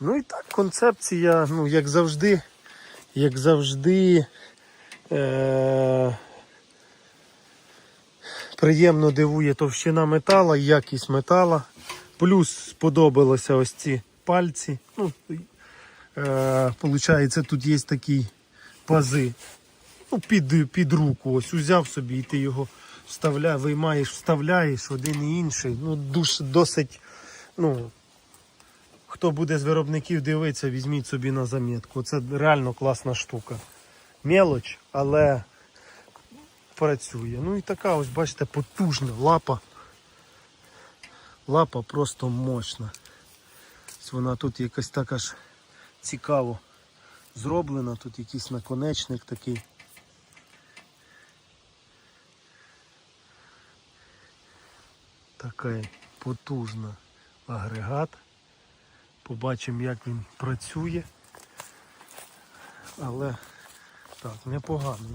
Ну і так, концепція, ну, як завжди, як завжди, е- приємно дивує товщина метала, якість метала. Плюс сподобалося ось ці пальці. Ну, е- получається, тут є такі пази. Ну, під, під руку. Ось узяв собі і ти його вставляєш, виймаєш, вставляєш один і інший. Ну, досить, ну, хто буде з виробників дивитися, візьміть собі на замітку. Це реально класна штука. Мелоч, але працює. Ну і така ось, бачите, потужна лапа. Лапа просто мощна. Вона тут якась така ж цікаво зроблена. Тут якийсь наконечник такий. Такий потужний агрегат. Побачимо, як він працює. Але так, непогано.